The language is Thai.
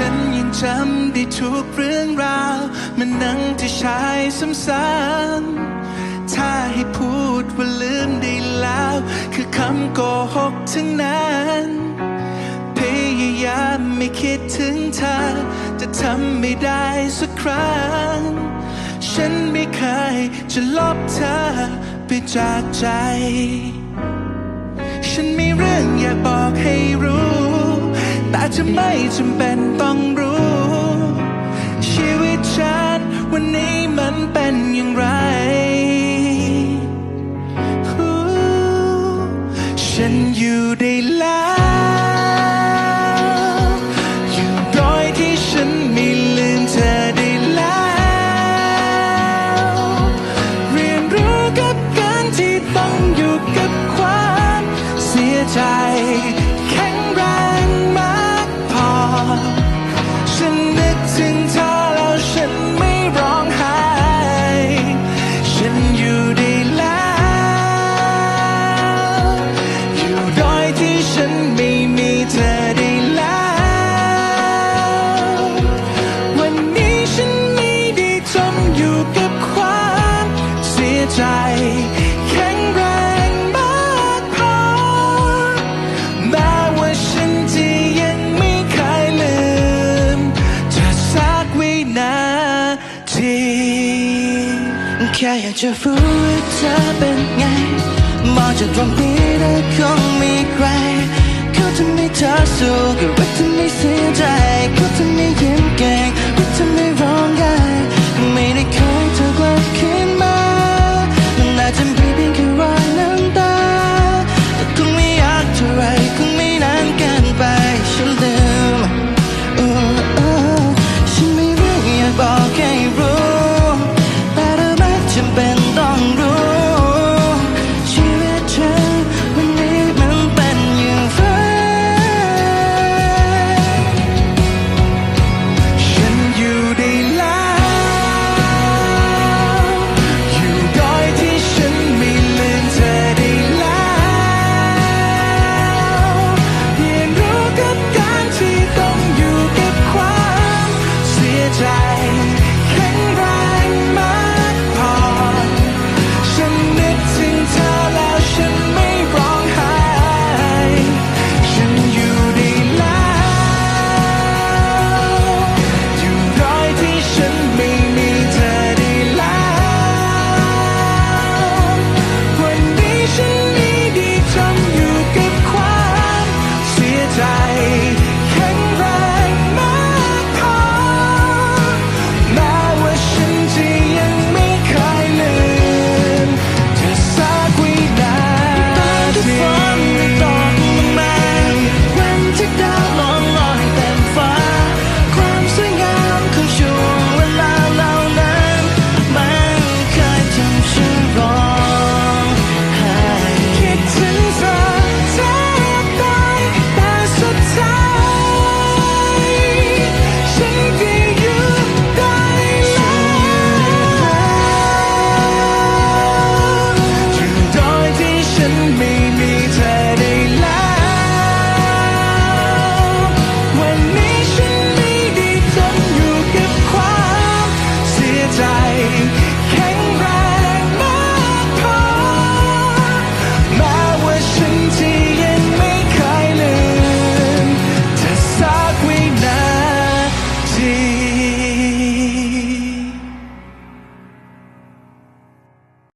ฉันยังจำได้ทุกเรื่องราว มันนั่งที่ชายซ้ำๆถ้าให้พูดว่าลืมได้แล้ว คือคำโกหกทั้งนั้นพยายามไม่คิดถึงเธอ จะทำไม่ได้สักครั้ง ฉันไม่เคยจะลบเธอไปจากใจ ฉันมีเรื่องอยากบอกให้รู้ จะไม่จำเป็นต้องรู้ ชีวิตฉันวันนี้มันเป็นอย่างไร ใจแข็งแรงมากพอแม้ว่าฉันจะยังไม่เคยลืมเธอสักวินาทีแค่อยากจะรู้ว่าเธอเป็นไงมองจากตรงนี้แล้คงมีใครเขาทำให้เธอสู้กับ